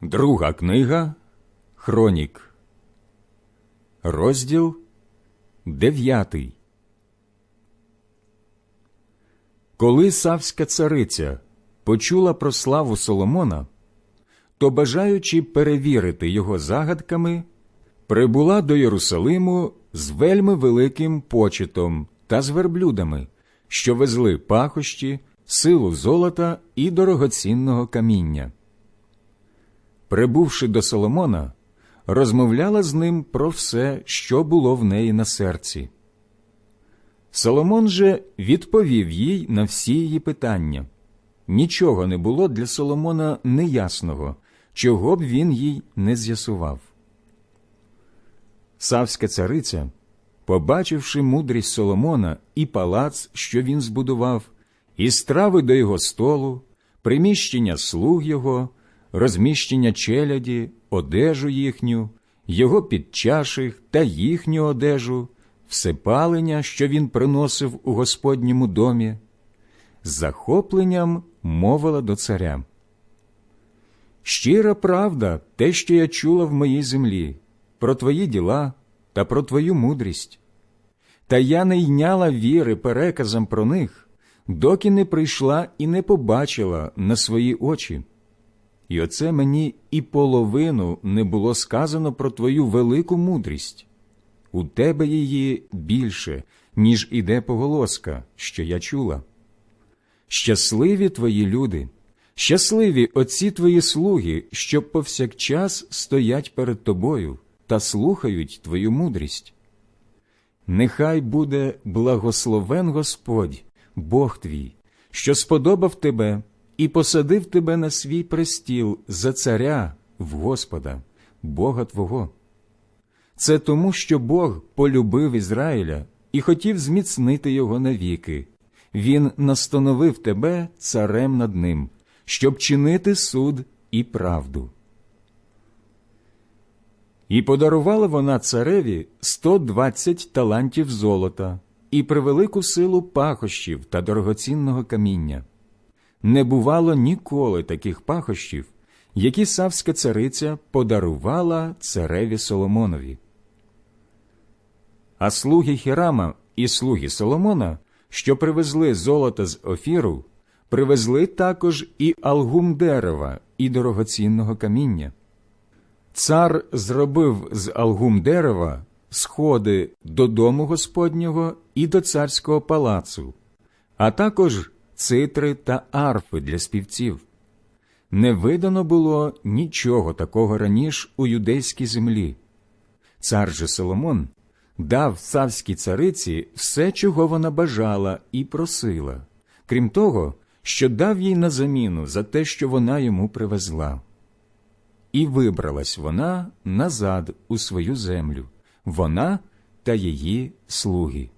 Друга книга Хронік, розділ дев'ятий. Коли Савська цариця почула про славу Соломона, то, бажаючи перевірити його загадками, прибула до Єрусалиму з вельми великим почетом та з верблюдами, що везли пахощі, силу золота і дорогоцінного каміння. Прибувши до Соломона, розмовляла з ним про все, що було в неї на серці. Соломон же відповів їй на всі її питання. Нічого не було для Соломона неясного, чого б він їй не з'ясував. Савська цариця, побачивши мудрість Соломона і палац, що він збудував, і страви до його столу, приміщення слуг його, розміщення челяді, одежу їхню, його підчаших та їхню одежу, всепалення, що він приносив у Господньому домі, з захопленням мовила до царя. Щира правда, те, що я чула в моїй землі, про твої діла та про твою мудрість. Та я не йняла віри переказам про них, доки не прийшла і не побачила на свої очі. І оце мені і половину не було сказано про твою велику мудрість. У тебе її більше, ніж іде поголоска, що я чула. Щасливі твої люди, щасливі оці твої слуги, що повсякчас стоять перед тобою та слухають твою мудрість. Нехай буде благословен Господь, Бог твій, що сподобав тебе і посадив тебе на свій престіл за царя в Господа, Бога Твого. Це тому, що Бог полюбив Ізраїля і хотів зміцнити його навіки. Він настановив тебе царем над ним, щоб чинити суд і правду. І подарувала вона цареві 120 талантів золота і превелику силу пахощів та дорогоцінного каміння. Не бувало ніколи таких пахощів, які савська цариця подарувала цареві Соломонові. А слуги Хірама і слуги Соломона, що привезли золото з Офіру, привезли також і алгум дерева і дорогоцінного каміння. Цар зробив з алгум дерева сходи до дому Господнього і до царського палацу, а також цитри та арфи для співців. Не видано було нічого такого раніше у юдейській землі. Цар же Соломон дав царській цариці все, чого вона бажала і просила, крім того, що дав їй на заміну за те, що вона йому привезла. І вибралась вона назад у свою землю, вона та її слуги.